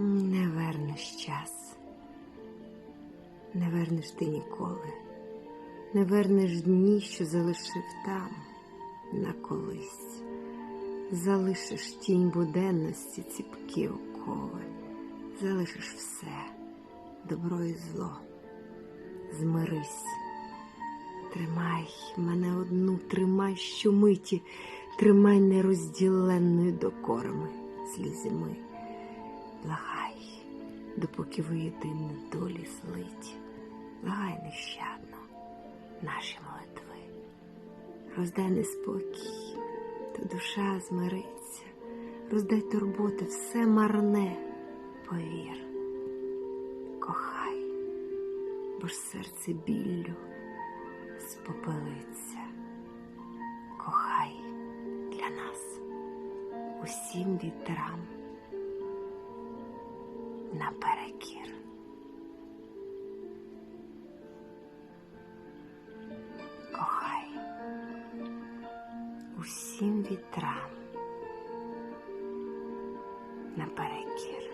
Не вернеш час. Не вернеш ти ніколи. Не вернеш дні, що залишив там, на колись. Залишиш тінь буденності, ціпкі окови, залишиш все, добро і зло. Змирись, тримай мене одну, тримай щомиті, тримай нерозділенною докорами сліз зими. Благай, допоки ви єдині долі злиті, благай нещадно наші молитви. Роздай неспокій, то душа змириться, роздай турботи, все марне, повір, кохай, бо ж серце біллю спопелиться. Кохай для нас усім вітрам наперекір. Кохай усім вітрам наперекір.